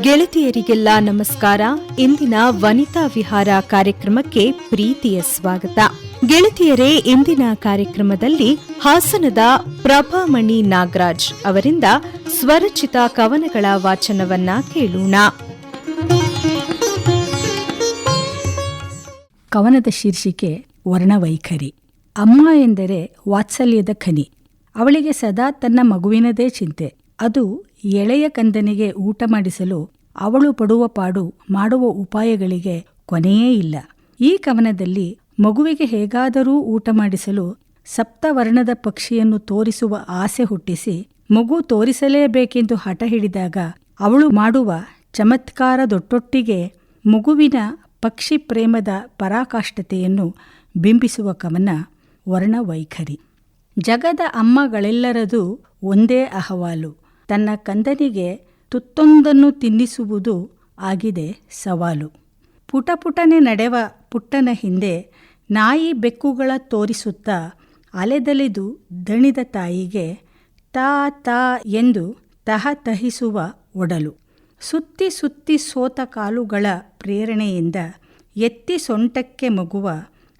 ಗೆಳತಿಯರಿಗೆಲ್ಲ ನಮಸ್ಕಾರ. ಇಂದಿನ ವನಿತಾ ವಿಹಾರ ಕಾರ್ಯಕ್ರಮಕ್ಕೆ ಪ್ರೀತಿಯ ಸ್ವಾಗತ. ಗೆಳತಿಯರೇ, ಇಂದಿನ ಕಾರ್ಯಕ್ರಮದಲ್ಲಿ ಹಾಸನದ ಪ್ರಭಾಮಣಿ ನಾಗರಾಜ್ ಅವರಿಂದ ಸ್ವರಚಿತ ಕವನಗಳ ವಾಚನವನ್ನ ಕೇಳೋಣ. ಕವನದ ಶೀರ್ಷಿಕೆ ವರ್ಣವೈಖರಿ. ಅಮ್ಮ ಎಂದರೆ ವಾತ್ಸಲ್ಯದ ಖನಿ. ಅವಳಿಗೆ ಸದಾ ತನ್ನ ಮಗುವಿನದೇ ಚಿಂತೆ. ಅದು ಎಳೆಯ ಕಂದನಿಗೆ ಊಟ ಮಾಡಿಸಲು ಅವಳು ಪಡುವ ಪಾಡು ಮಾಡುವ ಉಪಾಯಗಳಿಗೆ ಕೊನೆಯೇ ಇಲ್ಲ. ಈ ಕವನದಲ್ಲಿ ಮಗುವಿಗೆ ಹೇಗಾದರೂ ಊಟ ಮಾಡಿಸಲು ಸಪ್ತವರ್ಣದ ಪಕ್ಷಿಯನ್ನು ತೋರಿಸುವ ಆಸೆ ಹುಟ್ಟಿಸಿ ಮಗು ತೋರಿಸಲೇಬೇಕೆಂದು ಹಠ ಹಿಡಿದಾಗ ಅವಳು ಮಾಡುವ ಚಮತ್ಕಾರದೊಟ್ಟೊಟ್ಟಿಗೆ ಮಗುವಿನ ಪಕ್ಷಿ ಪ್ರೇಮದ ಪರಾಕಾಷ್ಠತೆಯನ್ನು ಬಿಂಬಿಸುವ ಕವನ ವರ್ಣವೈಖರಿ. ಜಗದ ಅಮ್ಮಗಳೆಲ್ಲರದು ಒಂದೇ ಅಹವಾಲು. ತನ್ನ ಕಂದನಿಗೆ ತುತ್ತೊಂದನ್ನು ತಿನ್ನಿಸುವುದು ಆಗಿದೆ ಸವಾಲು. ಪುಟ ಪುಟನೆ ನಡೆವ ಪುಟ್ಟನ ಹಿಂದೆ ನಾಯಿ ಬೆಕ್ಕುಗಳ ತೋರಿಸುತ್ತಾ ಅಲೆದಲೆದು ದಣಿದ ತಾಯಿಗೆ ತಾ ತಾ ಎಂದು ತಹತಹಿಸುವ ಒಡಲು. ಸುತ್ತಿ ಸುತ್ತಿ ಸೋತ ಕಾಲುಗಳ ಪ್ರೇರಣೆಯಿಂದ ಎತ್ತಿ ಸೊಂಟಕ್ಕೆ ಮಗುವ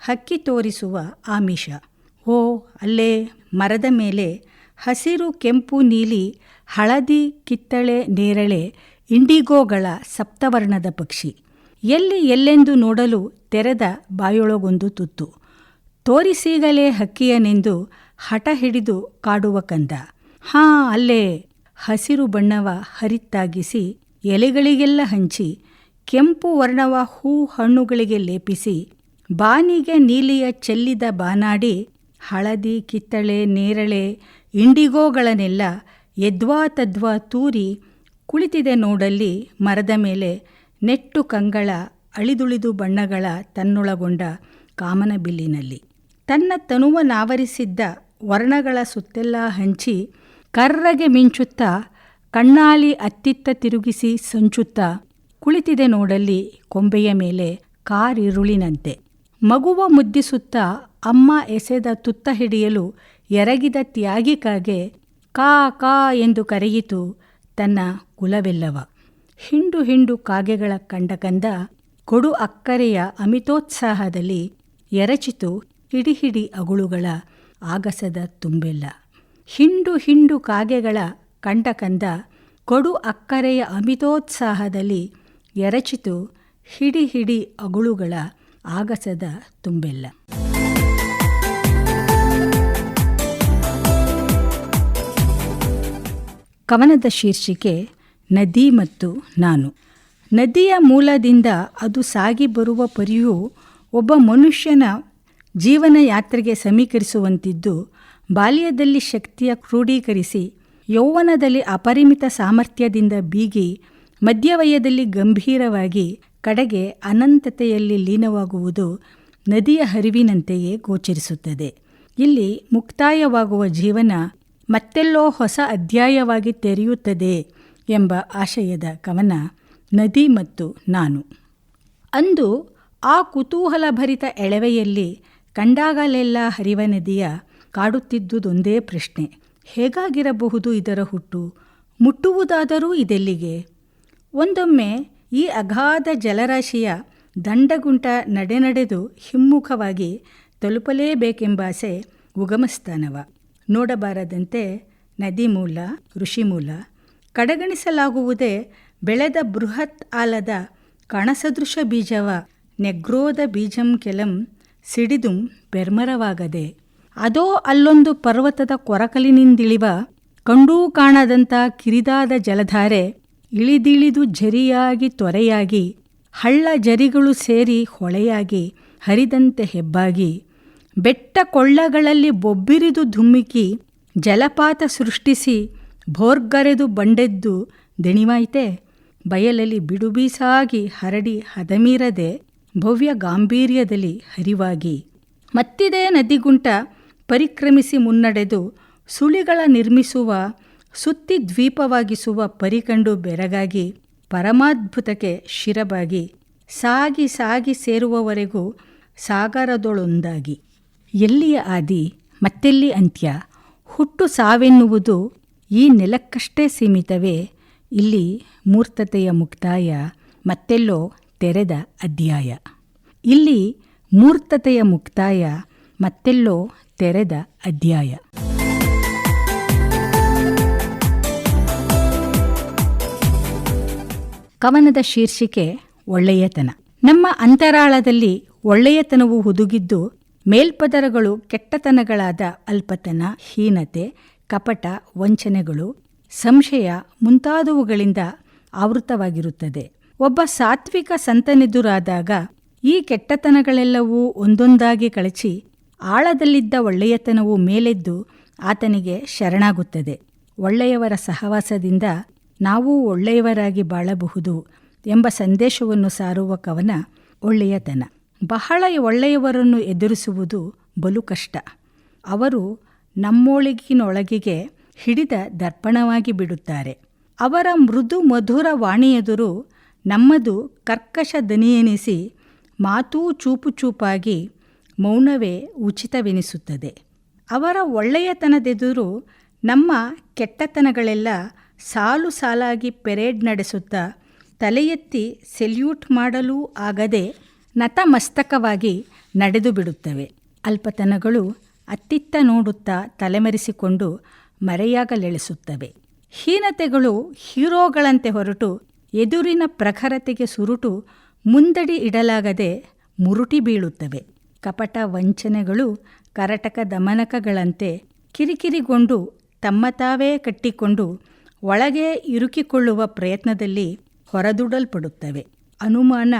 ಹಕ್ಕಿ ತೋರಿಸುವ ಆಮಿಷ. ಓ ಅಲ್ಲೇ ಮರದ ಮೇಲೆ ಹಸಿರು ಕೆಂಪು ನೀಲಿ, ಹಳದಿ ಕಿತ್ತಳೆ ನೇರಳೆ, ಇಂಡಿಗೋಗಳ ಸಪ್ತವರ್ಣದ ಪಕ್ಷಿ. ಎಲ್ಲಿ ಎಲ್ಲೆಂದು ನೋಡಲು ತೆರೆದ ಬಾಯೊಳಗೊಂದು ತುತ್ತು. ತೋರಿಸೀಗಲೇ ಹಕ್ಕಿಯನೆಂದು ಹಠ ಹಿಡಿದು ಕಾಡುವ ಕಂದ. ಹಾ, ಅಲ್ಲೇ. ಹಸಿರು ಬಣ್ಣವ ಹರಿತ್ತಾಗಿಸಿ ಎಲೆಗಳಿಗೆಲ್ಲ ಹಂಚಿ, ಕೆಂಪು ವರ್ಣವ ಹೂ ಹಣ್ಣುಗಳಿಗೆ ಲೇಪಿಸಿ, ಬಾನಿಗೆ ನೀಲಿಯ ಚೆಲ್ಲಿದ ಬಾನಾಡಿ, ಹಳದಿ ಕಿತ್ತಳೆ ನೇರಳೆ ಇಂಡಿಗೋಗಳನ್ನೆಲ್ಲ ಎದ್ವಾ ತದ್ವಾ ತೂರಿ ಕುಳಿತಿದೆ ನೋಡಲ್ಲಿ ಮರದ ಮೇಲೆ ನೆಟ್ಟು ಕಂಗಳ ಅಳಿದುಳಿದು ಬಣ್ಣಗಳ ತನ್ನೊಳಗೊಂಡ ಕಾಮನಬಿಲ್ಲಿನಲ್ಲಿ ತನ್ನ ತನುವನಾವರಿಸಿದ್ದ ವರ್ಣಗಳ ಸುತ್ತೆಲ್ಲ ಹಂಚಿ ಕರ್ರಗೆ ಮಿಂಚುತ್ತಾ ಕಣ್ಣಾಲಿ ಅತ್ತಿತ್ತ ತಿರುಗಿಸಿ ಸಂಚುತ್ತಾ ಕುಳಿತಿದೆ ನೋಡಲ್ಲಿ ಕೊಂಬೆಯ ಮೇಲೆ ಕಾರಿರುಳಿನಂತೆ. ಮಗುವ ಮುದ್ದಿಸುತ್ತಾ ಅಮ್ಮ ಎಸೆದ ತುತ್ತ ಹಿಡಿಯಲು ಎರಗಿದ ತ್ಯಾಗಿಕಾಗೆ ಕಾ ಕಾ ಎಂದು ಕರೆಯಿತು ತನ್ನ ಕುಲವೆಲ್ಲವ. ಹಿಂಡು ಹಿಂಡು ಕಾಗೆಗಳ ಕಂಡ ಕಂದ ಕೊಡು ಅಕ್ಕರೆಯ ಅಮಿತೋತ್ಸಾಹದಲ್ಲಿ ಎರಚಿತು ಹಿಡಿ ಹಿಡಿ ಅಗುಳುಗಳ ಆಗಸದ ತುಂಬೆಲ್ಲ. ಹಿಂಡು ಹಿಂಡು ಕಾಗೆಗಳ ಕಂಡ ಕಂದ ಕೊಡು ಅಕ್ಕರೆಯ ಅಮಿತೋತ್ಸಾಹದಲ್ಲಿ ಎರಚಿತು ಹಿಡಿ ಹಿಡಿ ಅಗುಳುಗಳ ಆಗಸದ ತುಂಬೆಲ್ಲ. ಕವನದ ಶೀರ್ಷಿಕೆ, ನದಿ ಮತ್ತು ನಾನು ನದಿಯ ಮೂಲದಿಂದ ಅದು ಸಾಗಿ ಬರುವ ಪರಿಯು ಒಬ್ಬ ಮನುಷ್ಯನ ಜೀವನ ಯಾತ್ರೆಗೆ ಸಮೀಕರಿಸುವಂತಿದ್ದು, ಬಾಲ್ಯದಲ್ಲಿ ಶಕ್ತಿಯ ಕ್ರೋಢೀಕರಿಸಿ ಯೌವನದಲ್ಲಿ ಅಪರಿಮಿತ ಸಾಮರ್ಥ್ಯದಿಂದ ಬೀಗಿ, ಮಧ್ಯವಯದಲ್ಲಿ ಗಂಭೀರವಾಗಿ ಕಡೆಗೆ ಅನಂತತೆಯಲ್ಲಿ ಲೀನವಾಗುವುದು ನದಿಯ ಹರಿವಿನಂತೆಯೇ ಗೋಚರಿಸುತ್ತದೆ. ಇಲ್ಲಿ ಮುಕ್ತಾಯವಾಗುವ ಜೀವನ ಮತ್ತೆಲ್ಲೋ ಹೊಸ ಅಧ್ಯಾಯವಾಗಿ ತೆರೆಯುತ್ತದೆ ಎಂಬ ಆಶಯದ ಕವನ ನದಿ ಮತ್ತು ನಾನು. ಅಂದು ಆ ಕುತೂಹಲಭರಿತ ಎಳವೆಯಲ್ಲಿ ಕಂಡಾಗಲೆಲ್ಲ ಹರಿವ ನದಿಯ ಕಾಡುತ್ತಿದ್ದುದೊಂದೇ ಪ್ರಶ್ನೆ. ಹೇಗಾಗಿರಬಹುದು ಇದರ ಹುಟ್ಟು? ಮುಟ್ಟುವುದಾದರೂ ಇದೆಲ್ಲಿಗೆ? ಒಂದೊಮ್ಮೆ ಈ ಅಗಾಧ ಜಲರಾಶಿಯ ದಂಡಗುಂಟ ನಡೆನಡೆದು ಹಿಮ್ಮುಖವಾಗಿ ತಲುಪಲೇಬೇಕೆಂಬಾಸೆ ಉಗಮಸ್ಥಾನವ. ನೋಡಬಾರದಂತೆ ನದಿ ಮೂಲ ಋಷಿಮೂಲ ಕಡೆಗಣಿಸಲಾಗುವುದೇ ಬೆಳೆದ ಬೃಹತ್ ಆಲದ ಕಣಸದೃಶ ಬೀಜವ, ನೆಗ್ರೋದ ಬೀಜಂ ಕೆಲಂ ಸಿಡಿದುಂ ಬೆರ್ಮರವಾಗದೆ. ಅದೋ ಅಲ್ಲೊಂದು ಪರ್ವತದ ಕೊರಕಲಿನಿಂದಿಳಿವ, ಕಂಡೂ ಕಾಣದಂಥ ಕಿರಿದಾದ ಜಲಧಾರೆ ಇಳಿದಿಳಿದು ಜರಿಯಾಗಿ ತೊರೆಯಾಗಿ, ಹಳ್ಳ ಜರಿಗಳು ಸೇರಿ ಹೊಳೆಯಾಗಿ, ಹರಿದಂತೆ ಹೆಬ್ಬಾಗಿ. ಬೆಟ್ಟ ಕೊಳ್ಳಗಳಲ್ಲಿ ಬೊಬ್ಬಿರಿದು ಧುಮ್ಮಿಕಿ ಜಲಪಾತ ಸೃಷ್ಟಿಸಿ ಭೋರ್ಗರೆದು ಬಂಡೆದ್ದು ದಣಿವಾಯ್ತೆ. ಬಯಲಲ್ಲಿ ಬಿಡುಬೀಸಾಗಿ ಹರಡಿ ಹದಮೀರದೆ ಭವ್ಯ ಗಾಂಭೀರ್ಯದಲ್ಲಿ ಹರಿವಾಗಿ. ಮತ್ತಿದೇ ನದಿಗುಂಟ ಪರಿಕ್ರಮಿಸಿ ಮುನ್ನಡೆದು ಸುಳಿಗಳ ನಿರ್ಮಿಸುವ, ಸುತ್ತಿ ದ್ವೀಪವಾಗಿಸುವ ಪರಿಕಂಡು ಬೆರಗಾಗಿ ಪರಮಾದ್ಭುತಕ್ಕೆ ಶಿರಬಾಗಿ, ಸಾಗಿ ಸಾಗಿ ಸೇರುವವರೆಗೂ ಸಾಗರದೊಳೊಂದಾಗಿ. ಎಲ್ಲಿಯ ಆದಿ, ಮತ್ತೆಲ್ಲಿ ಅಂತ್ಯ? ಹುಟ್ಟು ಸಾವೆನ್ನುವುದು ಈ ನೆಲಕ್ಕಷ್ಟೇ ಸೀಮಿತವೇ? ಇಲ್ಲಿ ಮೂರ್ತತೆಯ ಮುಕ್ತಾಯ, ಮತ್ತೆಲ್ಲೋ ತೆರೆದ ಅಧ್ಯಾಯ. ಇಲ್ಲಿ ಮೂರ್ತತೆಯ ಮುಕ್ತಾಯ, ಮತ್ತೆಲ್ಲೋ ತೆರೆದ ಅಧ್ಯಾಯ. ಕವನದ ಶೀರ್ಷಿಕೆ ಒಳ್ಳೆಯತನ. ನಮ್ಮ ಅಂತರಾಳದಲ್ಲಿ ಒಳ್ಳೆಯತನವು ಹುದುಗಿದ್ದು ಮೇಲ್ಪದರಗಳು ಕೆಟ್ಟತನಗಳಾದ ಅಲ್ಪತನ, ಹೀನತೆ, ಕಪಟ, ವಂಚನೆಗಳು, ಸಂಶಯ ಮುಂತಾದವುಗಳಿಂದ ಆವೃತವಾಗಿರುತ್ತದೆ ಒಬ್ಬ ಸಾತ್ವಿಕ ಸಂತನೆದುರಾದಾಗ ಈ ಕೆಟ್ಟತನಗಳೆಲ್ಲವೂ ಒಂದೊಂದಾಗಿ ಕಳಚಿ ಆಳದಲ್ಲಿದ್ದ ಒಳ್ಳೆಯತನವು ಮೇಲೆದ್ದು ಆತನಿಗೆ ಶರಣಾಗುತ್ತದೆ. ಒಳ್ಳೆಯವರ ಸಹವಾಸದಿಂದ ನಾವು ಒಳ್ಳೆಯವರಾಗಿ ಬಾಳಬಹುದು ಎಂಬ ಸಂದೇಶವನ್ನು ಸಾರುವ ಕವನ ಒಳ್ಳೆಯತನ. ಬಹಳ ಒಳ್ಳೆಯವರನ್ನು ಎದುರಿಸುವುದು ಬಲು ಕಷ್ಟ. ಅವರು ನಮ್ಮೊಳಗಿನೊಳಗಿಗೆ ಹಿಡಿದ ದರ್ಪಣವಾಗಿ ಬಿಡುತ್ತಾರೆ. ಅವರ ಮೃದು ಮಧುರ ವಾಣಿಯೆದುರು ನಮ್ಮದು ಕರ್ಕಶ ದನಿಯೆನಿಸಿ ಮಾತೂ ಚೂಪು ಚೂಪಾಗಿ ಮೌನವೇ ಉಚಿತವೆನಿಸುತ್ತದೆ. ಅವರ ಒಳ್ಳೆಯತನದೆದುರು ನಮ್ಮ ಕೆಟ್ಟತನಗಳೆಲ್ಲ ಸಾಲು ಸಾಲಾಗಿ ಪೆರೇಡ್ ನಡೆಸುತ್ತಾ ತಲೆಯೆತ್ತಿ ಸೆಲ್ಯೂಟ್ ಮಾಡಲೂ ಆಗದೆ ನತಮಸ್ತಕವಾಗಿ ನಡೆದು ಬಿಡುತ್ತವೆ. ಅಲ್ಪತನಗಳು ಅತ್ತಿತ್ತ ನೋಡುತ್ತಾ ತಲೆಮರೆಸಿಕೊಂಡು ಮರೆಯಾಗಲೆಳೆಸುತ್ತವೆ ಹೀನತೆಗಳು ಹೀರೋಗಳಂತೆ ಹೊರಟು ಎದುರಿನ ಪ್ರಖರತೆಗೆ ಸುರುಟು ಮುಂದಡಿ ಇಡಲಾಗದೆ ಮುರುಟಿ ಬೀಳುತ್ತವೆ. ಕಪಟ ವಂಚನೆಗಳು ಕರಟಕ ದಮನಕಗಳಂತೆ ಕಿರಿಕಿರಿಗೊಂಡು ತಮ್ಮ ತಾವೇ ಕಟ್ಟಿಕೊಂಡು ಒಳಗೆ ಇರುಕಿಕೊಳ್ಳುವ ಪ್ರಯತ್ನದಲ್ಲಿ ಹೊರದೂಡಲ್ಪಡುತ್ತವೆ. ಅನುಮಾನ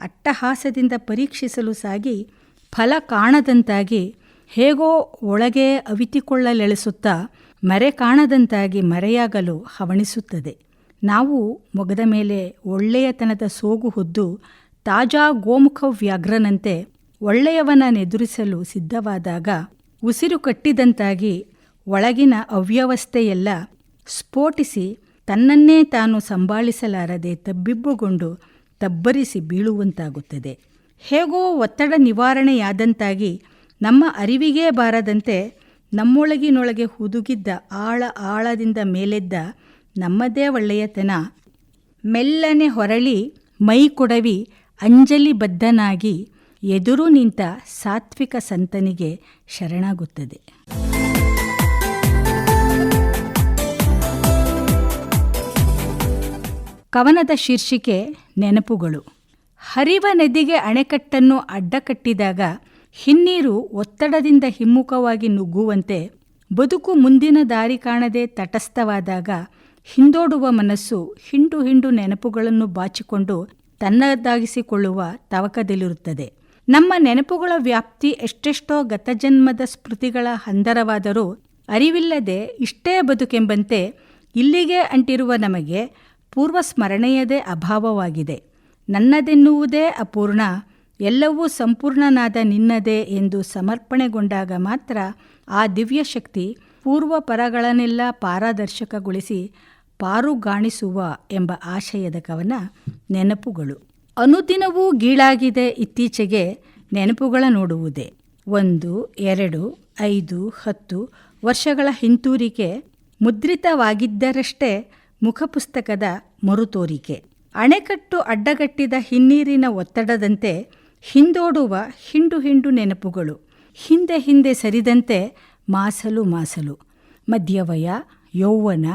ಅಟ್ಟಹಾಸದಿಂದ ಪರೀಕ್ಷಿಸಲು ಸಾಗಿ ಫಲ ಕಾಣದಂತಾಗಿ ಹೇಗೋ ಒಳಗೆ ಅವಿತಿಕೊಳ್ಳಲೆಳೆಸುತ್ತಾ ಮರೆ ಕಾಣದಂತಾಗಿ ಮರೆಯಾಗಲು ಹವಣಿಸುತ್ತದೆ. ನಾವು ಮೊಗದ ಮೇಲೆ ಒಳ್ಳೆಯತನದ ಸೋಗು ಹೊದ್ದು ತಾಜಾ ಗೋಮುಖ ವ್ಯಾಘ್ರನಂತೆ ಒಳ್ಳೆಯವನನ್ನೆದುರಿಸಲು ಸಿದ್ಧವಾದಾಗ ಉಸಿರು ಕಟ್ಟಿದಂತಾಗಿ ಒಳಗಿನ ಅವ್ಯವಸ್ಥೆಯೆಲ್ಲ ಸ್ಫೋಟಿಸಿ ತನ್ನನ್ನೇ ತಾನು ಸಂಭಾಳಿಸಲಾರದೆ ತಬ್ಬಿಬ್ಬುಗೊಂಡು ತಬ್ಬರಿಸಿ ಬೀಳುವಂತಾಗುತ್ತದೆ. ಹೇಗೋ ಒತ್ತಡ ನಿವಾರಣೆಯಾದಂತಾಗಿ ನಮ್ಮ ಅರಿವಿಗೇ ಬಾರದಂತೆ ನಮ್ಮೊಳಗಿನೊಳಗೆ ಹುದುಗಿದ್ದ ಆಳ ಆಳದಿಂದ ಮೇಲೆದ್ದ ನಮ್ಮದೇ ಒಳ್ಳೆಯತನ ಮೆಲ್ಲನೆ ಹೊರಳಿ ಮೈ ಕೊಡವಿ ಅಂಜಲಿ ಬದ್ಧನಾಗಿ ಎದುರು ನಿಂತ ಸಾತ್ವಿಕ ಸಂತನಿಗೆ ಶರಣಾಗುತ್ತದೆ. ಕವನದ ಶೀರ್ಷಿಕೆ ನೆನಪುಗಳು. ಹರಿವ ನದಿಗೆ ಅಣೆಕಟ್ಟನ್ನು ಅಡ್ಡಕಟ್ಟಿದಾಗ ಹಿನ್ನೀರು ಒತ್ತಡದಿಂದ ಹಿಮ್ಮುಖವಾಗಿ ನುಗ್ಗುವಂತೆ ಬದುಕು ಮುಂದಿನ ದಾರಿ ಕಾಣದೆ ತಟಸ್ಥವಾದಾಗ ಹಿಂದೋಡುವ ಮನಸ್ಸು ಹಿಂಡು ಹಿಂಡು ನೆನಪುಗಳನ್ನು ಬಾಚಿಕೊಂಡು ತನ್ನದಾಗಿಸಿಕೊಳ್ಳುವ ತವಕದಲ್ಲಿರುತ್ತದೆ. ನಮ್ಮ ನೆನಪುಗಳ ವ್ಯಾಪ್ತಿ ಎಷ್ಟೆಷ್ಟೋ ಗತಜನ್ಮದ ಸ್ಮೃತಿಗಳ ಹಂದರವಾದರೂ ಅರಿವಿಲ್ಲದೆ ಇಷ್ಟೇ ಬದುಕೆಂಬಂತೆ ಇಲ್ಲಿಗೆ ಅಂಟಿರುವ ನಮಗೆ ಪೂರ್ವ ಸ್ಮರಣೆಯದೇ ಅಭಾವವಾಗಿದೆ. ನನ್ನದೆನ್ನುವುದೇ ಅಪೂರ್ಣ, ಎಲ್ಲವೂ ಸಂಪೂರ್ಣನಾದ ನಿನ್ನದೇ ಎಂದು ಸಮರ್ಪಣೆಗೊಂಡಾಗ ಮಾತ್ರ ಆ ದಿವ್ಯಶಕ್ತಿ ಪೂರ್ವ ಪರಗಳನ್ನೆಲ್ಲ ಪಾರದರ್ಶಕಗೊಳಿಸಿ ಪಾರುಗಾಣಿಸುವ ಎಂಬ ಆಶಯದ ಕವನ ನೆನಪುಗಳು. ಅನುದಿನವೂ ಗೀಳಾಗಿದೆ ಇತ್ತೀಚೆಗೆ ನೆನಪುಗಳ ನೋಡುವುದೇ. ಒಂದು, ಎರಡು, ಐದು, ಹತ್ತು ವರ್ಷಗಳ ಹಿಂತೂರಿಕೆ ಮುದ್ರಿತವಾಗಿದ್ದರಷ್ಟೇ ಮುಖಪುಸ್ತಕದ ಮರುತೋರಿಕೆ. ಅಣೆಕಟ್ಟು ಅಡ್ಡಗಟ್ಟಿದ ಹಿನ್ನೀರಿನ ಒತ್ತಡದಂತೆ ಹಿಂದೋಡುವ ಹಿಂಡು ಹಿಂಡು ನೆನಪುಗಳು. ಹಿಂದೆ ಹಿಂದೆ ಸರಿದಂತೆ ಮಾಸಲು ಮಾಸಲು. ಮಧ್ಯವಯ, ಯೌವನ,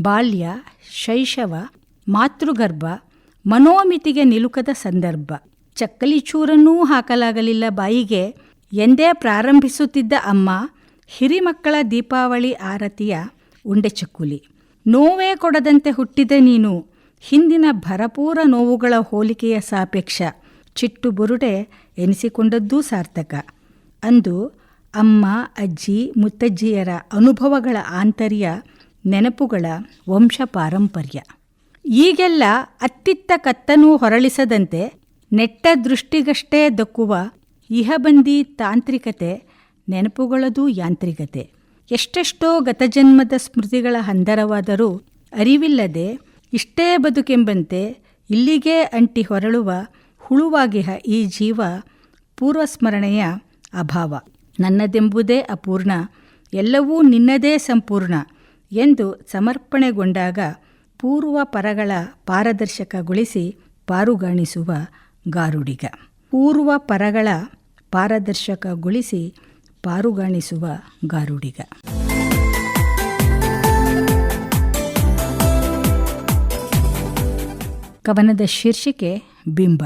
ಬಾಲ್ಯ, ಶೈಶವ, ಮಾತೃಗರ್ಭ, ಮನೋಮಿತಿಗೆ ನಿಲುಕದ ಸಂದರ್ಭ. ಚಕ್ಕಲಿ ಚೂರನ್ನೂ ಹಾಕಲಾಗಲಿಲ್ಲ ಬಾಯಿಗೆ. ಎಂದೇ ಪ್ರಾರಂಭಿಸುತ್ತಿದ್ದ ಅಮ್ಮ, ಹಿರಿಮಕ್ಕಳ ದೀಪಾವಳಿ ಆರತಿಯ ಉಂಡೆ ಚಕ್ಕುಲಿ ನೋವೇ ಕೊಡದಂತೆ ಹುಟ್ಟಿದೆ ನೀನು. ಹಿಂದಿನ ಭರಪೂರ ನೋವುಗಳ ಹೋಲಿಕೆಯ ಸಾಪೇಕ್ಷ. ಚಿಟ್ಟು ಬುರುಡೆ ಎನಿಸಿಕೊಂಡದ್ದೂ ಸಾರ್ಥಕ. ಅಂದು ಅಮ್ಮ, ಅಜ್ಜಿ, ಮುತ್ತಜ್ಜಿಯರ ಅನುಭವಗಳ ಆಂತರ್ಯ, ನೆನಪುಗಳ ವಂಶ ಪಾರಂಪರ್ಯ ಈಗೆಲ್ಲ ಅತ್ತಿತ್ತ ಕತ್ತನೂ ಹೊರಳಿಸದಂತೆ ನೆಟ್ಟ ದೃಷ್ಟಿಗಷ್ಟೇ ದಕ್ಕುವ ಇಹಬಂದಿ ತಾಂತ್ರಿಕತೆ ನೆನಪುಗಳದೂ ಯಾಂತ್ರಿಕತೆ. ಎಷ್ಟೆಷ್ಟೋ ಗತಜನ್ಮದ ಸ್ಮೃತಿಗಳ ಹಂದರವಾದರೂ ಅರಿವಿಲ್ಲದೆ ಇಷ್ಟೇ ಬದುಕೆಂಬಂತೆ ಇಲ್ಲಿಗೇ ಅಂಟಿ ಹೊರಳುವ ಹುಳುವಾಗಿಹ ಈ ಜೀವ ಪೂರ್ವಸ್ಮರಣೆಯ ಅಭಾವ. ನನ್ನದೆಂಬುದೇ ಅಪೂರ್ಣ, ಎಲ್ಲವೂ ನಿನ್ನದೇ ಸಂಪೂರ್ಣ ಎಂದು ಸಮರ್ಪಣೆಗೊಂಡಾಗ ಪೂರ್ವ ಪರಗಳ ಪಾರದರ್ಶಕಗೊಳಿಸಿ ಪಾರುಗಾಣಿಸುವ ಗಾರುಡಿಗ. ಪೂರ್ವ ಪರಗಳ ಪಾರದರ್ಶಕಗೊಳಿಸಿ ಪಾರುಗಾಣಿಸುವ ಗಾರುಡಿಗ. ಕವನದ ಶೀರ್ಷಿಕೆ ಬಿಂಬ.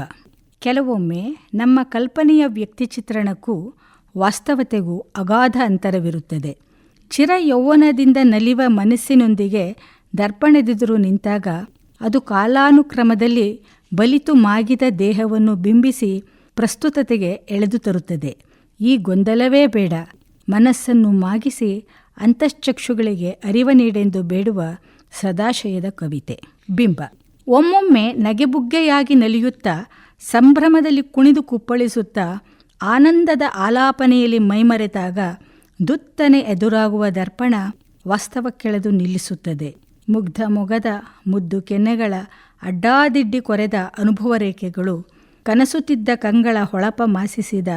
ಕೆಲವೊಮ್ಮೆ ನಮ್ಮ ಕಲ್ಪನೆಯ ವ್ಯಕ್ತಿಚಿತ್ರಣಕ್ಕೂ ವಾಸ್ತವತೆಗೂ ಅಗಾಧ ಅಂತರವಿರುತ್ತದೆ. ಚಿರ ಯೌವನದಿಂದ ನಲಿವ ಮನಸ್ಸಿನೊಂದಿಗೆ ದರ್ಪಣೆದೆದುರು ನಿಂತಾಗ ಅದು ಕಾಲಾನುಕ್ರಮದಲ್ಲಿ ಬಲಿತು ಮಾಗಿದ ದೇಹವನ್ನು ಬಿಂಬಿಸಿ ಪ್ರಸ್ತುತತೆಗೆ ಎಳೆದು ತರುತ್ತದೆ. ಈ ಗೊಂದಲವೇ ಬೇಡ. ಮನಸ್ಸನ್ನು ಮಾಗಿಸಿ ಅಂತಶ್ಚಕ್ಷುಗಳಿಗೆ ಅರಿವ ನೀಡೆಂದು ಬೇಡುವ ಸದಾಶಯದ ಕವಿತೆ. ಬಿಂಬ. ಒಮ್ಮೊಮ್ಮೆ ನಗೆಬುಗ್ಗೆಯಾಗಿ ನಲಿಯುತ್ತಾ, ಸಂಭ್ರಮದಲ್ಲಿ ಕುಣಿದು ಕುಪ್ಪಳಿಸುತ್ತಾ, ಆನಂದದ ಆಲಾಪನೆಯಲ್ಲಿ ಮೈಮರೆತಾಗ ದುತ್ತನೆ ಎದುರಾಗುವ ದರ್ಪಣ ವಾಸ್ತವಕ್ಕೆಳೆದು ನಿಲ್ಲಿಸುತ್ತದೆ. ಮುಗ್ಧ ಮೊಗದ, ಮುದ್ದು ಕೆನ್ನೆಗಳ, ಅಡ್ಡಾದಿಡ್ಡಿ ಕೊರೆದ ಅನುಭವ ರೇಖೆಗಳು ಕನಸುತ್ತಿದ್ದ ಕಂಗಳ ಹೊಳಪ ಮಾಸಿಸಿದ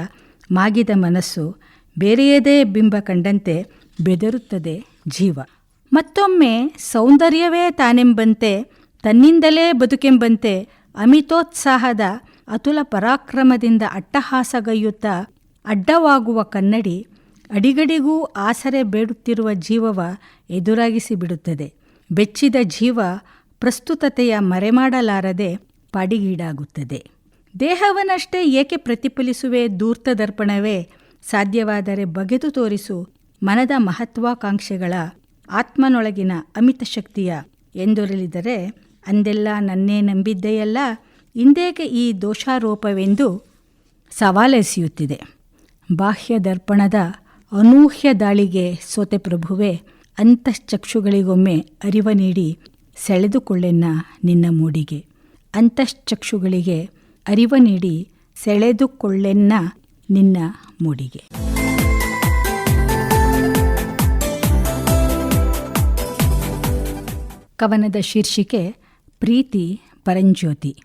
ಮಾಗಿದ ಮನಸ್ಸು ಬೇರೆಯದೇ ಬಿಂಬ ಕಂಡಂತೆ ಬೆದರುತ್ತದೆ ಜೀವ. ಮತ್ತೊಮ್ಮೆ ಸೌಂದರ್ಯವೇ ತಾನೆಂಬಂತೆ, ತನ್ನಿಂದಲೇ ಬದುಕೆಂಬಂತೆ ಅಮಿತೋತ್ಸಾಹದ ಅತುಲ ಪರಾಕ್ರಮದಿಂದ ಅಟ್ಟಹಾಸಗೈಯುತ್ತ ಅಡ್ಡವಾಗುವ ಕನ್ನಡಿ ಅಡಿಗಡಿಗೂ ಆಸರೆ ಬೇಡುತ್ತಿರುವ ಜೀವವ ಎದುರಾಗಿಸಿ ಬಿಡುತ್ತದೆ. ಬೆಚ್ಚಿದ ಜೀವ ಪ್ರಸ್ತುತತೆಯ ಮರೆಮಾಡಲಾರದೆ ಪಾಡಿಗೀಡಾಗುತ್ತದೆ. ದೇಹವನ್ನಷ್ಟೇ ಏಕೆ ಪ್ರತಿಫಲಿಸುವೆ ದೂರ್ತದರ್ಪಣವೇ ಸಾಧ್ಯವಾದರೆ ಬಗೆದು ತೋರಿಸು ಮನದ ಮಹತ್ವಾಕಾಂಕ್ಷೆಗಳ ಆತ್ಮನೊಳಗಿನ ಅಮಿತ ಶಕ್ತಿಯ ಎಂದೊರಲಿದರೆ ಅಂದೆಲ್ಲ ನನ್ನೇ ನಂಬಿದ್ದೆಯಲ್ಲ? ಇಂದೇಕೆ ಈ ದೋಷಾರೋಪವೆಂದು ಸವಾಲೆಸೆಯುತ್ತಿದೆ. ಬಾಹ್ಯ ದರ್ಪಣದ ಅನೂಹ್ಯ ದಾಳಿಗೆ ಸೋತೆ ಪ್ರಭುವೆ ಅಂತಶ್ಚಕ್ಷುಗಳಿಗೊಮ್ಮೆ ಅರಿವ ನೀಡಿ ಸೆಳೆದುಕೊಳ್ಳೆನ್ನ ನಿನ್ನ ಮೂಡಿಗೆ. ಅಂತಶ್ಚಕ್ಷುಗಳಿಗೆ ಅರಿವ ನೀಡಿ ಸೆಳೆದುಕೊಳ್ಳೆನ್ನ ನಿನ್ನ ಮುಡಿಗೆ. ಕವನದ ಶೀರ್ಷಿಕೆ, ಪ್ರೀತಿ ಪರಂಜ್ಯೋತಿ.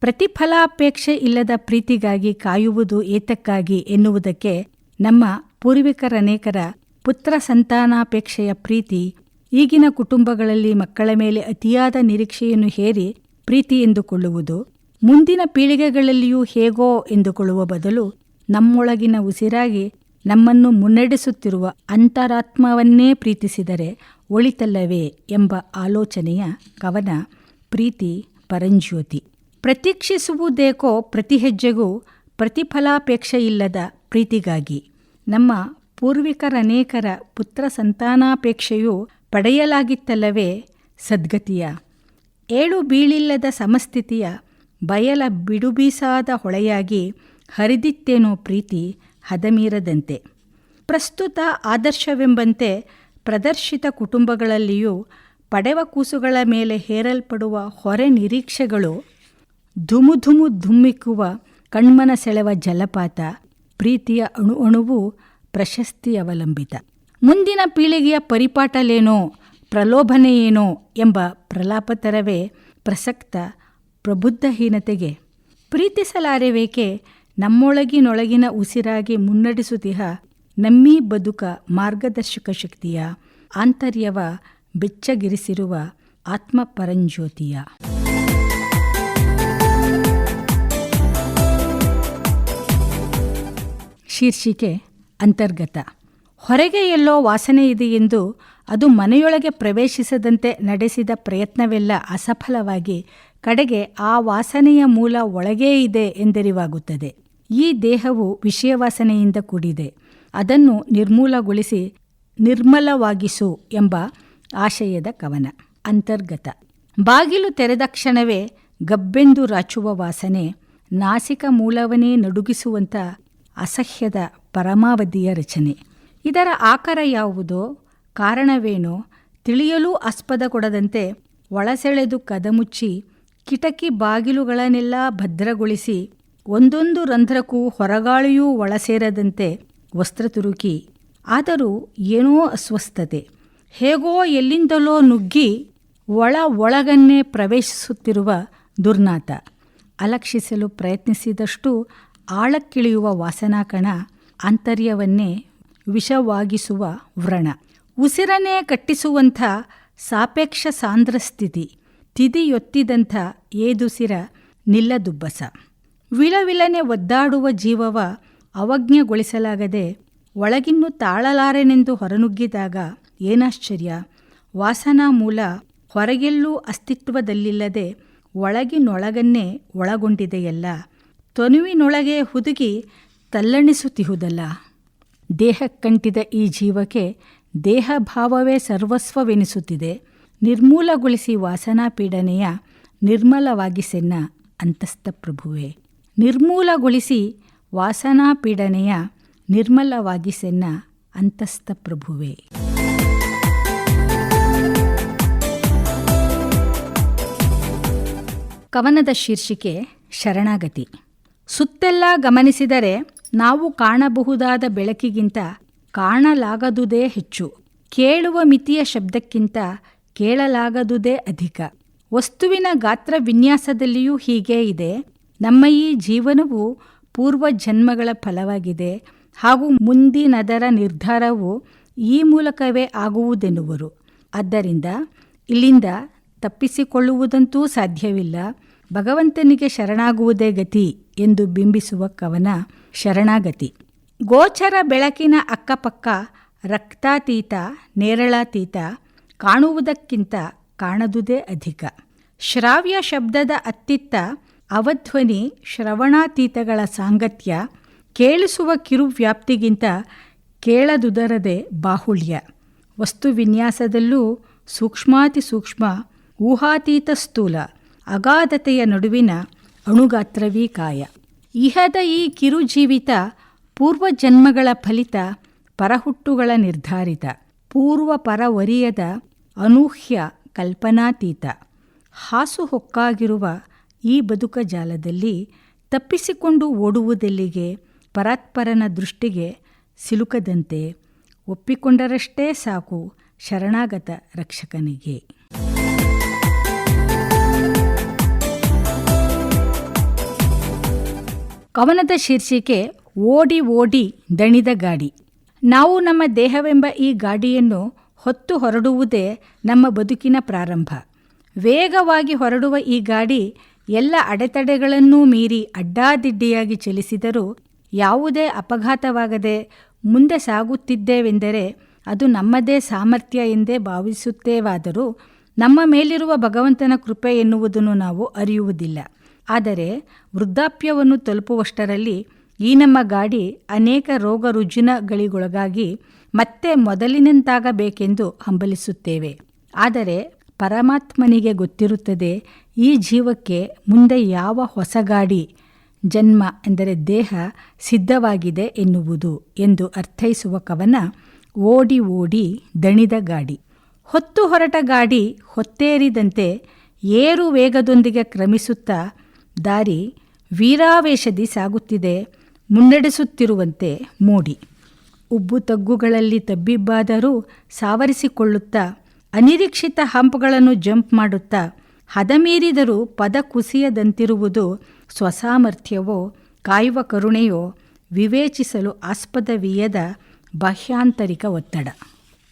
ಪ್ರತಿಫಲಾಪೇಕ್ಷೆ ಇಲ್ಲದ ಪ್ರೀತಿಗಾಗಿ ಕಾಯುವುದು ಏತಕ್ಕಾಗಿ ಎನ್ನುವುದಕ್ಕೆ ನಮ್ಮ ಪೂರ್ವಿಕರನೇಕರ ಪುತ್ರ ಸಂತಾನಾಪೇಕ್ಷೆಯ ಪ್ರೀತಿ, ಈಗಿನ ಕುಟುಂಬಗಳಲ್ಲಿ ಮಕ್ಕಳ ಮೇಲೆ ಅತಿಯಾದ ನಿರೀಕ್ಷೆಯನ್ನು ಹೇರಿ ಪ್ರೀತಿ ಎಂದುಕೊಳ್ಳುವುದು ಮುಂದಿನ ಪೀಳಿಗೆಗಳಲ್ಲಿಯೂ ಹೇಗೋ ಎಂದುಕೊಳ್ಳುವ ಬದಲು ನಮ್ಮೊಳಗಿನ ಉಸಿರಾಗಿ ನಮ್ಮನ್ನು ಮುನ್ನಡೆಸುತ್ತಿರುವ ಅಂತರಾತ್ಮವನ್ನೇ ಪ್ರೀತಿಸಿದರೆ ಒಳಿತಲ್ಲವೇ ಎಂಬ ಆಲೋಚನೆಯ ಕವನ ಪ್ರೀತಿ ಪರಂಜ್ಯೋತಿ. ಪ್ರತೀಕ್ಷಿಸುವುದೇಕೋ ಪ್ರತಿ ಹೆಜ್ಜೆಗೂ ಪ್ರತಿಫಲಾಪೇಕ್ಷೆಯಿಲ್ಲದ ಪ್ರೀತಿಗಾಗಿ. ನಮ್ಮ ಪೂರ್ವಿಕರನೇಕರ ಪುತ್ರ ಸಂತಾನಾಪೇಕ್ಷೆಯು ಪಡೆಯಲಾಗಿತ್ತಲ್ಲವೇ ಸದ್ಗತಿಯ. ಏಳು ಬೀಳಿಲ್ಲದ ಸಮಸ್ಥಿತಿಯ ಬಯಲ ಬಿಡುಬೀಸಾದ ಹೊಳೆಯಾಗಿ ಹರಿದಿತ್ತೇನೋ ಪ್ರೀತಿ ಹದಮೀರದಂತೆ. ಪ್ರಸ್ತುತ ಆದರ್ಶವೆಂಬಂತೆ ಪ್ರದರ್ಶಿತ ಕುಟುಂಬಗಳಲ್ಲಿಯೂ ಪಡೆವ ಕೂಸುಗಳ ಮೇಲೆ ಹೇರಲ್ಪಡುವ ಹೊರೆ ನಿರೀಕ್ಷೆಗಳು ಧುಮು ಧುಮು ಧುಮ್ಮಿಕ್ಕುವ ಕಣ್ಮನ ಸೆಳೆವ ಜಲಪಾತ ಪ್ರೀತಿಯ ಅಣು ಅಣುವು ಪ್ರಶಸ್ತಿ ಅವಲಂಬಿತ. ಮುಂದಿನ ಪೀಳಿಗೆಯ ಪರಿಪಾಟಲೇನೋ ಪ್ರಲೋಭನೆಯೇನೋ ಎಂಬ ಪ್ರಲಾಪತರವೇ ಪ್ರಸಕ್ತ ಪ್ರಬುದ್ಧಹೀನತೆಗೆ ಪ್ರೀತಿಸಲಾರೆವೇಕೆ? ನಮ್ಮೊಳಗಿನೊಳಗಿನ ಉಸಿರಾಗಿ ಮುನ್ನಡೆಸುತ್ತಿಹ ನಮ್ಮಿ ಬದುಕ ಮಾರ್ಗದರ್ಶಕ ಶಕ್ತಿಯ ಆಂತರ್ಯವ ಬೆಚ್ಚಗಿರಿಸಿರುವ ಆತ್ಮಪರಂಜ್ಯೋತಿಯ. ಶೀರ್ಷಿಕೆ, ಅಂತರ್ಗತ. ಹೊರಗೆ ಎಲ್ಲೋ ವಾಸನೆ ಇದೆಯೆಂದು ಅದು ಮನೆಯೊಳಗೆ ಪ್ರವೇಶಿಸದಂತೆ ನಡೆಸಿದ ಪ್ರಯತ್ನವೆಲ್ಲ ಅಸಫಲವಾಗಿ ಕಡೆಗೆ ಆ ವಾಸನೆಯ ಮೂಲ ಒಳಗೇ ಇದೆ ಎಂದರಿವಾಗುತ್ತದೆ. ಈ ದೇಹವು ವಿಷಯವಾಸನೆಯಿಂದ ಕೂಡಿದೆ. ಅದನ್ನು ನಿರ್ಮೂಲಗೊಳಿಸಿ ನಿರ್ಮಲವಾಗಿಸು ಎಂಬ ಆಶಯದ ಕವನ. ಅಂತರ್ಗತ. ಬಾಗಿಲು ತೆರೆದ ಕ್ಷಣವೇ ಗಬ್ಬೆಂದು ರಾಚುವ ವಾಸನೆ ನಾಸಿಕ ಮೂಲವನೇ ನಡುಗಿಸುವಂಥ ಅಸಹ್ಯದ ಪರಮಾವಧಿಯ ರಚನೆ. ಇದರ ಆಕಾರ ಯಾವುದೋ ಕಾರಣವೇನೋ ತಿಳಿಯಲೂ ಆಸ್ಪದ ಕೊಡದಂತೆ ಒಳಸೆಳೆದು ಕದಮುಚ್ಚಿ ಕಿಟಕಿ ಬಾಗಿಲುಗಳನ್ನೆಲ್ಲ ಭದ್ರಗೊಳಿಸಿ ಒಂದೊಂದು ರಂಧ್ರಕ್ಕೂ ಹೊರಗಾಳಿಯೂ ಒಳಸೇರದಂತೆ ವಸ್ತ್ರ ತುರುಕಿ, ಆದರೂ ಏನೋ ಅಸ್ವಸ್ಥತೆ. ಹೇಗೋ ಎಲ್ಲಿಂದಲೋ ನುಗ್ಗಿ ಒಳ ಒಳಗನ್ನೇ ಪ್ರವೇಶಿಸುತ್ತಿರುವ ದುರ್ನಾತ ಅಲಕ್ಷಿಸಲು ಪ್ರಯತ್ನಿಸಿದಷ್ಟು ಆಳಕ್ಕಿಳಿಯುವ ವಾಸನಾಕಣ, ಆಂತರ್ಯವನ್ನೇ ವಿಷವಾಗಿಸುವ ವ್ರಣ. ಉಸಿರನ್ನೇ ಕಟ್ಟಿಸುವಂಥ ಸಾಪೇಕ್ಷ ಸಾಂದ್ರ ಸ್ಥಿತಿ ತಿದಿಯೊತ್ತಿದಂಥ ಏದುಸಿರ ನಿಲ್ಲದುಬ್ಬಸ. ವಿಲವಿಲನೆ ಒದ್ದಾಡುವ ಜೀವವ ಅವಜ್ಞಗೊಳಿಸಲಾಗದೆ ಒಳಗಿನ್ನು ತಾಳಲಾರೆನೆಂದು ಹೊರನುಗ್ಗಿದಾಗ ಏನಾಶ್ಚರ್ಯ. ವಾಸನಾ ಮೂಲ ಹೊರಗೆಲ್ಲೂ ಅಸ್ತಿತ್ವದಲ್ಲಿಲ್ಲದೆ ಒಳಗಿನೊಳಗನ್ನೇ ಒಳಗೊಂಡಿದೆಯಲ್ಲ. ತೊನುವಿನೊಳಗೆ ಹುದುಗಿ ತಲ್ಲಣಿಸುತ್ತಿಹುದಲ್ಲ. ದೇಹಕ್ಕಂಟಿದ ಈ ಜೀವಕ್ಕೆ ದೇಹಭಾವವೇ ಸರ್ವಸ್ವವೆನಿಸುತ್ತಿದೆ, ನಿರ್ಮೂಲಗೊಳಿಸಿ ವಾಸನಾ ಪೀಡನೆಯ ನಿರ್ಮಲವಾಗಿಸೆನ್ನ ಅಂತಸ್ಥ ಪ್ರಭುವೆ. ನಿರ್ಮೂಲಗೊಳಿಸಿ ವಾಸನಾ ಪೀಡನೆಯ ನಿರ್ಮಲವಾಗಿಸೆನ್ನ ಅಂತಸ್ಥ ಪ್ರಭುವೆ. ಕವನದ ಶೀರ್ಷಿಕೆ ಶರಣಾಗತಿ. ಸುತ್ತೆಲ್ಲ ಗಮನಿಸಿದರೆ ನಾವು ಕಾಣಬಹುದಾದ ಬೆಳಕಿಗಿಂತ ಕಾಣಲಾಗದುದೇ ಹೆಚ್ಚು. ಕೇಳುವ ಮಿತಿಯ ಶಬ್ದಕ್ಕಿಂತ ಕೇಳಲಾಗದುದೇ ಅಧಿಕ. ವಸ್ತುವಿನ ಗಾತ್ರ ವಿನ್ಯಾಸದಲ್ಲಿಯೂ ಹೀಗೇ ಇದೆ. ನಮ್ಮ ಈ ಜೀವನವು ಪೂರ್ವ ಜನ್ಮಗಳ ಫಲವಾಗಿದೆ. ಹಾಗೂ ಮುಂದಿನದರ ನಿರ್ಧಾರವು ಈ ಮೂಲಕವೇ ಆಗುವುದೆನ್ನುವರು. ಆದ್ದರಿಂದ ಇಲ್ಲಿಂದ ತಪ್ಪಿಸಿಕೊಳ್ಳುವುದಂತೂ ಸಾಧ್ಯವಿಲ್ಲ. ಭಗವಂತನಿಗೆ ಶರಣಾಗುವುದೇ ಗತಿ ಎಂದು ಬಿಂಬಿಸುವ ಕವನ ಶರಣಾಗತಿ. ಗೋಚರ ಬೆಳಕಿನ ಅಕ್ಕಪಕ್ಕ ರಕ್ತಾತೀತ, ನೇರಳಾತೀತ ಕಾಣುವುದಕ್ಕಿಂತ ಕಾಣದುದೇ ಅಧಿಕ. ಶ್ರಾವ್ಯ ಶಬ್ದದ ಅತ್ತಿತ್ತ ಅವಧ್ವನಿ ಶ್ರವಣಾತೀತಗಳ ಸಾಂಗತ್ಯ ಕೇಳಿಸುವ ಕಿರುವ್ಯಾಪ್ತಿಗಿಂತ ಕೇಳದುದರದೆ ಬಾಹುಳ್ಯ. ವಸ್ತು ವಿನ್ಯಾಸದಲ್ಲೂ ಸೂಕ್ಷ್ಮಾತಿ ಸೂಕ್ಷ್ಮ ಊಹಾತೀತ ಸ್ಥೂಲ ಅಗಾಧತೆಯ ನಡುವಿನ ಅಣುಗಾತ್ರವೀ ಕಾಯ ಇಹದ ಈ ಕಿರುಜೀವಿತ ಪೂರ್ವಜನ್ಮಗಳ ಫಲಿತ ಪರಹುಟ್ಟುಗಳ ನಿರ್ಧಾರಿತ, ಪೂರ್ವ ಪರವರಿಯದ ಅನೂಹ್ಯ ಕಲ್ಪನಾತೀತ ಹಾಸುಹೊಕ್ಕಾಗಿರುವ ಈ ಬದುಕ ಜಾಲದಲ್ಲಿ ತಪ್ಪಿಸಿಕೊಂಡು ಓಡುವುದೆಲ್ಲಿಗೆ ಪರಾತ್ಪರನ ದೃಷ್ಟಿಗೆ ಸಿಲುಕದಂತೆ ಒಪ್ಪಿಕೊಂಡರಷ್ಟೇ ಸಾಕು ಶರಣಾಗತ ರಕ್ಷಕನಿಗೆ. ಕವನದ ಶೀರ್ಷಿಕೆ ಓಡಿ ಓಡಿ ದಣಿದ ಗಾಡಿ. ನಾವು ನಮ್ಮ ದೇಹವೆಂಬ ಈ ಗಾಡಿಯನ್ನು ಹೊತ್ತು ಹೊರಡುವುದೇ ನಮ್ಮ ಬದುಕಿನ ಪ್ರಾರಂಭ. ವೇಗವಾಗಿ ಹೊರಡುವ ಈ ಗಾಡಿ ಎಲ್ಲ ಅಡೆತಡೆಗಳನ್ನೂ ಮೀರಿ ಅಡ್ಡಾದಿಡ್ಡಿಯಾಗಿ ಚಲಿಸಿದರೂ ಯಾವುದೇ ಅಪಘಾತವಾಗದೆ ಮುಂದೆ ಸಾಗುತ್ತಿದ್ದೇವೆಂದರೆ ಅದು ನಮ್ಮದೇ ಸಾಮರ್ಥ್ಯ ಎಂದೇ ಭಾವಿಸುತ್ತೇವಾದರೂ ನಮ್ಮ ಮೇಲಿರುವ ಭಗವಂತನ ಕೃಪೆ ಎನ್ನುವುದನ್ನು ನಾವು ಅರಿಯುವುದಿಲ್ಲ. ಆದರೆ ವೃದ್ಧಾಪ್ಯವನ್ನು ತಲುಪುವಷ್ಟರಲ್ಲಿ ಈ ನಮ್ಮ ಗಾಡಿ ಅನೇಕ ರೋಗ ರುಜಿನಗಳಿಗೊಳಗಾಗಿ ಮತ್ತೆ ಮೊದಲಿನಂತಾಗಬೇಕೆಂದು ಹಂಬಲಿಸುತ್ತೇವೆ. ಆದರೆ ಪರಮಾತ್ಮನಿಗೆ ಗೊತ್ತಿರುತ್ತದೆ, ಈ ಜೀವಕ್ಕೆ ಮುಂದೆ ಯಾವ ಹೊಸ ಗಾಡಿ, ಜನ್ಮ ಎಂದರೆ ದೇಹ ಸಿದ್ಧವಾಗಿದೆ ಎನ್ನುವುದು ಎಂದು ಅರ್ಥೈಸುವ ಕವನ ಓಡಿ ಓಡಿ ದಣಿದ ಗಾಡಿ. ಹೊತ್ತು ಹೊರಟ ಗಾಡಿ ಹೊತ್ತೇರಿದಂತೆ ಏರು ವೇಗದೊಂದಿಗೆ ಕ್ರಮಿಸುತ್ತಾ ದಾರಿ ವೀರಾವೇಶದಿ ಸಾಗುತ್ತಿದೆ. ಮುನ್ನಡೆಸುತ್ತಿರುವಂತೆ ಮೋಡಿ. ಉಬ್ಬು ತಗ್ಗುಗಳಲ್ಲಿ ತಬ್ಬಿಬ್ಬಾದರೂ ಸಾವರಿಸಿಕೊಳ್ಳುತ್ತಾ, ಅನಿರೀಕ್ಷಿತ ಹಂಪ್ಗಳನ್ನು ಜಂಪ್ ಮಾಡುತ್ತಾ ಹದಮೀರಿದರೂ ಪದ ಕುಸಿಯದಂತಿರುವುದು ಸ್ವಸಾಮರ್ಥ್ಯವೋ, ಕಾಯುವ ಕರುಣೆಯೋ, ವಿವೇಚಿಸಲು ಆಸ್ಪದವೀಯದ ಬಾಹ್ಯಾಂತರಿಕ ಒತ್ತಡ.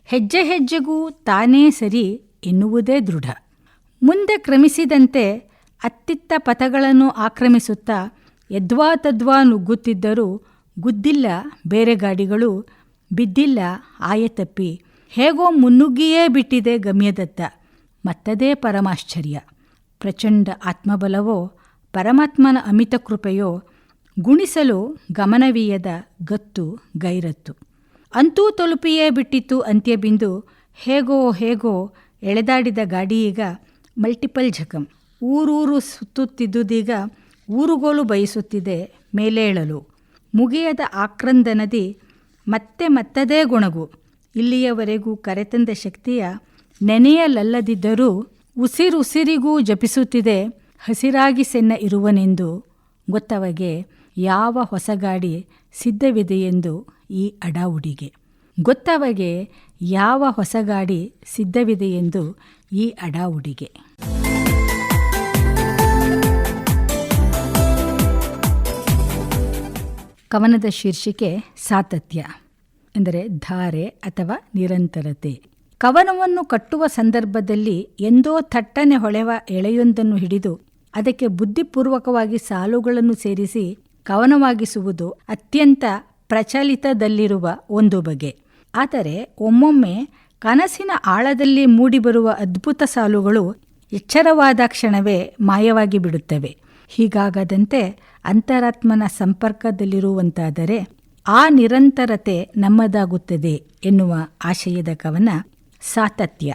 ಹೆಜ್ಜೆ ಹೆಜ್ಜೆಗೂ ತಾನೇ ಸರಿ ಎನ್ನುವುದೇ ದೃಢ. ಮುಂದೆ ಕ್ರಮಿಸಿದಂತೆ ಅತ್ತಿತ್ತ ಪಥಗಳನ್ನು ಆಕ್ರಮಿಸುತ್ತಾ ಯದ್ವಾ ತದ್ವಾ ನುಗ್ಗುತ್ತಿದ್ದರೂ ಗುದ್ದಿಲ್ಲ ಬೇರೆ ಗಾಡಿಗಳು, ಬಿದ್ದಿಲ್ಲ ಆಯತಪ್ಪಿ ಹೇಗೋ ಮುನ್ನುಗ್ಗಿಯೇ ಬಿಟ್ಟಿದೆ ಗಮ್ಯದತ್ತ. ಮತ್ತದೇ ಪರಮಾಶ್ಚರ್ಯ. ಪ್ರಚಂಡ ಆತ್ಮಬಲವೋ, ಪರಮಾತ್ಮನ ಅಮಿತ ಕೃಪೆಯೋ, ಗುಣಿಸಲು ಗಮನವೀಯದ ಗತ್ತು ಗೈರತ್ತು. ಅಂತೂ ತಲುಪಿಯೇ ಬಿಟ್ಟಿತ್ತು ಅಂತ್ಯಬಿಂದು ಹೇಗೋ ಹೇಗೋ ಎಳೆದಾಡಿದ ಗಾಡಿಯೀಗ ಮಲ್ಟಿಪಲ್ ಝಕಂ ಊರೂರು ಸುತ್ತುತ್ತಿದ್ದುದೀಗ ಊರುಗೋಲು ಬಯಸುತ್ತಿದೆ, ಮೇಲೇಳಲು. ಮುಗಿಯದ ಆಕ್ರಂದನದಿ ಮತ್ತೆ ಮತ್ತದೇ ಗುಣಗು. ಇಲ್ಲಿಯವರೆಗೂ ಕರೆತಂದ ಶಕ್ತಿಯ ನೆನೆಯಲಲ್ಲದಿದ್ದರೂ ಉಸಿರುಸಿರಿಗೂ ಜಪಿಸುತ್ತಿದೆ, ಹಸಿರಾಗಿ ಸೆನ್ನ ಇರುವನೆಂದು. ಗೊತ್ತವಗೆ ಯಾವ ಹೊಸ ಗಾಡಿ ಸಿದ್ಧವಿದೆಯೆಂದು ಈ ಅಡಾವುಡಿಗೆ ಗೊತ್ತವಗೆ ಯಾವ ಹೊಸ ಗಾಡಿ ಸಿದ್ಧವಿದೆಯೆಂದು ಈ ಅಡಾವುಡಿಗೆ ಕವನದ ಶೀರ್ಷಿಕೆ ಸಾತತ್ಯ, ಎಂದರೆ ಧಾರೆ ಅಥವಾ ನಿರಂತರತೆ. ಕವನವನ್ನು ಕಟ್ಟುವ ಸಂದರ್ಭದಲ್ಲಿ ಎಂದೋ ಥಟ್ಟನೆ ಹೊಳೆವ ಎಳೆಯೊಂದನ್ನು ಹಿಡಿದು ಅದಕ್ಕೆ ಬುದ್ಧಿಪೂರ್ವಕವಾಗಿ ಸಾಲುಗಳನ್ನು ಸೇರಿಸಿ ಕವನವಾಗಿಸುವುದು ಅತ್ಯಂತ ಪ್ರಚಲಿತದಲ್ಲಿರುವ ಒಂದು ಬಗೆ. ಆದರೆ ಒಮ್ಮೊಮ್ಮೆ ಕನಸಿನ ಆಳದಲ್ಲಿ ಮೂಡಿಬರುವ ಅದ್ಭುತ ಸಾಲುಗಳು ಎಚ್ಚರವಾದ ಕ್ಷಣವೇ ಮಾಯವಾಗಿ ಬಿಡುತ್ತವೆ. ಹೀಗಾಗದಂತೆ ಅಂತರಾತ್ಮನ ಸಂಪರ್ಕದಲ್ಲಿರುವಂತಾದರೆ ಆ ನಿರಂತರತೆ ನಮ್ಮದಾಗುತ್ತದೆ ಎನ್ನುವ ಆಶಯದ ಕವನ ಸಾತತ್ಯ.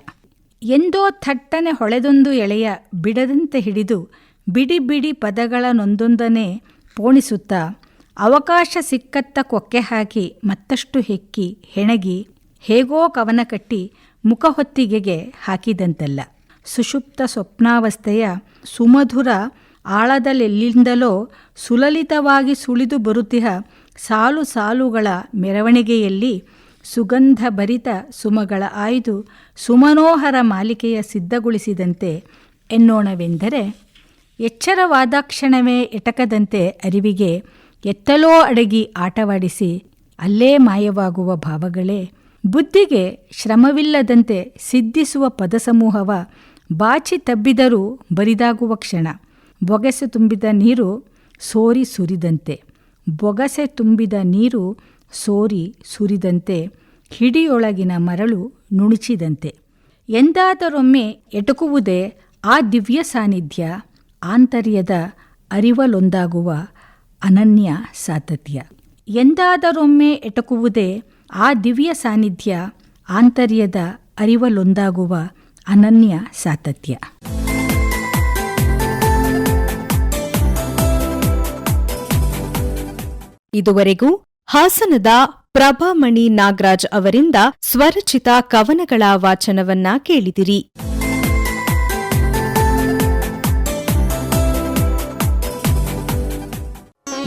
ಎಂದೋ ಥಟ್ಟನೆ ಹೊಳೆದೊಂದು ಎಳೆಯ ಬಿಡದಂತೆ ಹಿಡಿದು ಬಿಡಿ ಬಿಡಿ ಪದಗಳ ನೊಂದೊಂದನೆ ಪೋಣಿಸುತ್ತಾ ಅವಕಾಶ ಸಿಕ್ಕತ್ತ ಕೊಕ್ಕೆ ಹಾಕಿ ಮತ್ತಷ್ಟು ಹೆಕ್ಕಿ ಹೆಣಗಿ ಹೇಗೋ ಕವನ ಕಟ್ಟಿ ಮುಖಹೊತ್ತಿಗೆಗೆ ಹಾಕಿದಂತಲ್ಲ. ಸುಷುಪ್ತ ಸ್ವಪ್ನಾವಸ್ಥೆಯ ಸುಮಧುರ ಆಳದಲ್ಲೆಲ್ಲಿಂದಲೋ ಸುಲಲಿತವಾಗಿ ಸುಳಿದು ಬರುತ್ತಿಹ ಸಾಲು ಸಾಲುಗಳ ಮೆರವಣಿಗೆಯಲ್ಲಿ ಸುಗಂಧ ಭರಿತ ಸುಮಗಳ ಆಯ್ದು ಸುಮನೋಹರ ಮಾಲಿಕೆಯ ಸಿದ್ಧಗೊಳಿಸಿದಂತೆ ಎನ್ನೋಣವೆಂದರೆ, ಎಚ್ಚರವಾದ ಕ್ಷಣವೇ ಎಟಕದಂತೆ ಅರಿವಿಗೆ ಎತ್ತಲೋ ಅಡಗಿ ಆಟವಾಡಿಸಿ ಅಲ್ಲೇ ಮಾಯವಾಗುವ ಭಾವಗಳೇ, ಬುದ್ಧಿಗೆ ಶ್ರಮವಿಲ್ಲದಂತೆ ಸಿದ್ಧಿಸುವ ಪದಸಮೂಹವ ಬಾಚಿ ತಬ್ಬಿದರೂ ಬರಿದಾಗುವ ಕ್ಷಣ. ಬೊಗಸೆ ತುಂಬಿದ ನೀರು ಸೋರಿ ಸುರಿದಂತೆ. ಬೊಗಸೆ ತುಂಬಿದ ನೀರು ಸೋರಿ ಸುರಿದಂತೆ. ಹಿಡಿಯೊಳಗಿನ ಮರಳು ನುಣುಚಿದಂತೆ. ಎಂದಾದರೊಮ್ಮೆ ಎಟುಕುವುದೇ ಆ ದಿವ್ಯ ಸಾನ್ನಿಧ್ಯ, ಆಂತರ್ಯದ ಅರಿವಲೊಂದಾಗುವ ಅನನ್ಯ ಸಾತತ್ಯ ಎಂದಾದರೊಮ್ಮೆ ಎಟಕುವುದೇ ಆ ದಿವ್ಯ ಸಾನ್ನಿಧ್ಯ, ಆಂತರ್ಯದ ಅರಿವಲೊಂದಾಗುವ ಅನನ್ಯ ಸಾತತ್ಯ ಇದುವರೆಗೂ ಹಾಸನದ ಪ್ರಭಾಮಣಿ ನಾಗರಾಜ್ ಅವರಿಂದ ಸ್ವರಚಿತ ಕವನಗಳ ವಾಚನವನ್ನ ಕೇಳಿದಿರಿ.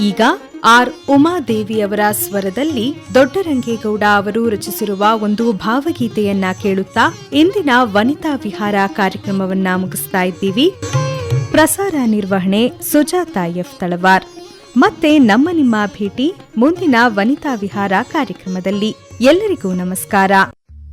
ಈಗ ಆರ್ ಉಮಾದೇವಿಯವರ ಸ್ವರದಲ್ಲಿ ದೊಡ್ಡರಂಗೇಗೌಡ ಅವರು ರಚಿಸಿರುವ ಒಂದು ಭಾವಗೀತೆಯನ್ನ ಕೇಳುತ್ತಾ ಇಂದಿನ ವನಿತಾ ವಿಹಾರ ಕಾರ್ಯಕ್ರಮವನ್ನ ಮುಗಿಸ್ತಾ ಇದ್ದೀವಿ. ಪ್ರಸಾರ ನಿರ್ವಹಣೆ ಸುಜಾತಾ ಎಫ್ ತಳವಾರ್. ಮತ್ತೆ ನಮ್ಮ ನಿಮ್ಮ ಭೇಟಿ ಮುಂದಿನ ವನಿತಾ ವಿಹಾರ ಕಾರ್ಯಕ್ರಮದಲ್ಲಿ. ಎಲ್ಲರಿಗೂ ನಮಸ್ಕಾರ.